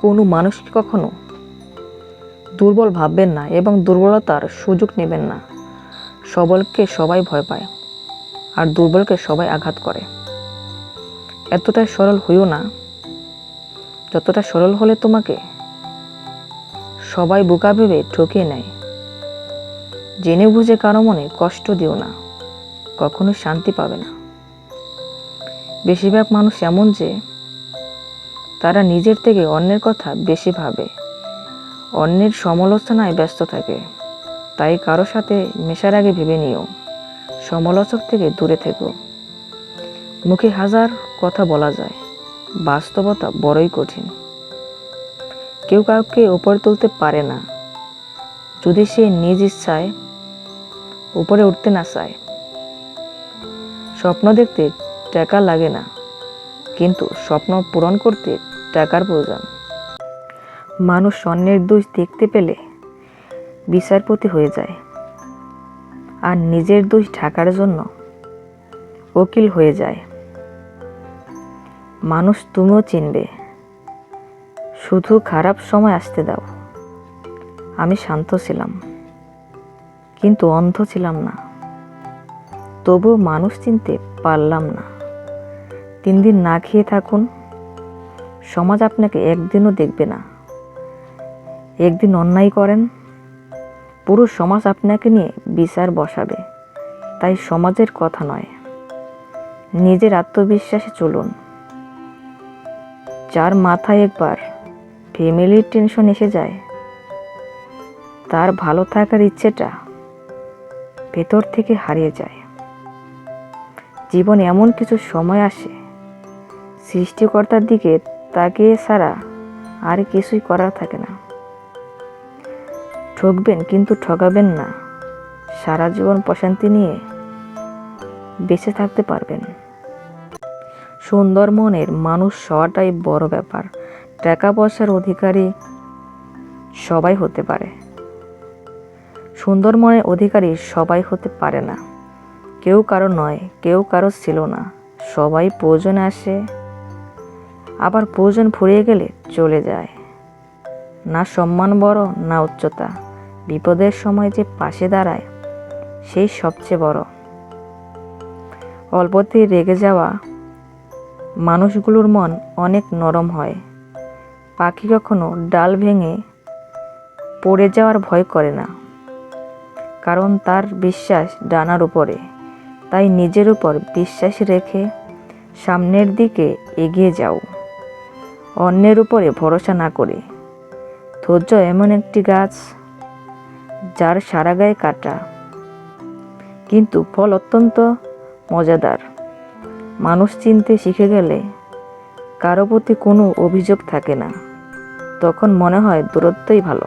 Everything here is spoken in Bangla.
কোনো মানুষকে কখনো দুর্বল ভাববেন না এবং দুর্বলতার সুযোগ নেবেন না। সবলকে সবাই ভয় পায় আর দুর্বলকে সবাই আঘাত করে। এতটাই সরল হইও না। যতটা সরল হলে তোমাকে সবাই বোকা ভেবে ঠকিয়ে নেয়। জেনে বুঝে কারও মনে কষ্ট দিও না। কখনো শান্তি পাবে না। বেশিরভাগ মানুষ এমন যে তারা নিজের থেকে অন্যের কথা বেশি ভাবে। অন্যের সমালোচনায় ব্যস্ত থাকে। তাই কারও সাথে মেশার আগে ভেবে নিও। সমালোচক থেকে দূরে থেকো। মুখে হাজার কথা বলা যায়। বাস্তবতা বড়ই কঠিন। কেউ কাউকে উপরে তুলতে পারে না। যদি সে নিজ ইচ্ছায় উপরে উঠতে না চায়। স্বপ্ন দেখতে টাকা লাগে না। কিন্তু স্বপ্ন পূরণ করতে টাকার প্রয়োজন। মানুষ অন্যের দোষ দেখতে পেলে বিচারপতি হয়ে যায়। আর নিজের দোষ ঢাকার জন্য উকিল হয়ে যায়। মানুষ তুমিও চিনবে। শুধু খারাপ সময় আসতে দাও। আমি শান্ত ছিলাম। কিন্তু অন্ধ ছিলাম না। তবুও মানুষ চিনতে পারলাম না। তিন দিন না খেয়ে থাকুন। সমাজ আপনাকে একদিনও দেখবে না। একদিন অন্যায় করেন, পুরো সমাজ আপনাকে নিয়ে বিচার বসাবে। তাই সমাজের কথা নয়, নিজের আত্মবিশ্বাসে চলুন। যার মাথায় একবার ফ্যামিলির টেনশন এসে যায়, তার ভালো থাকার ইচ্ছেটা ভেতর থেকে হারিয়ে যায়। জীবনে এমন কিছু সময় আসে, সৃষ্টিকর্তার দিকে তাকিয়ে ছাড়া আর কিছুই করার থাকে না। ঠকবেন কিন্তু ঠকাবেন না। সারা জীবন প্রশান্তি নিয়ে বেঁচে থাকতে পারবেন। সুন্দর মনের মানুষ হওয়াটাই বড় ব্যাপার। টাকা পয়সার অধিকারী সবাই হতে পারে। সুন্দর মনের অধিকারী সবাই হতে পারে না। কেউ কারও নয়, কেউ কারও ছিল না। সবাই প্রয়োজনে আসে আবার প্রয়োজন ফুরিয়ে গেলে চলে যায়। না সম্মান বড়, না উচ্চতা। বিপদের সময় যে পাশে দাঁড়ায়, সেই সবচেয়ে বড়। অল্পতেই রেগে যাওয়া মানুষগুলোর মন অনেক নরম হয়। পাখি কখনো ডাল ভেঙে পড়ে যাওয়ার ভয় করে না। কারণ তার বিশ্বাস ডানার উপরে। তাই নিজের উপর বিশ্বাস রেখে সামনের দিকে এগিয়ে যাও। অন্যের উপরে ভরসা না করে। ধৈর্য এমন একটি গাছ যার সারা গায়ে কাটা। কিন্তু ফল অত্যন্ত মজাদার। মানুষ চিনতে শিখে গেলে কারও প্রতি কোনো অভিযোগ থাকে না। তখন মনে হয় দূরত্বই ভালো।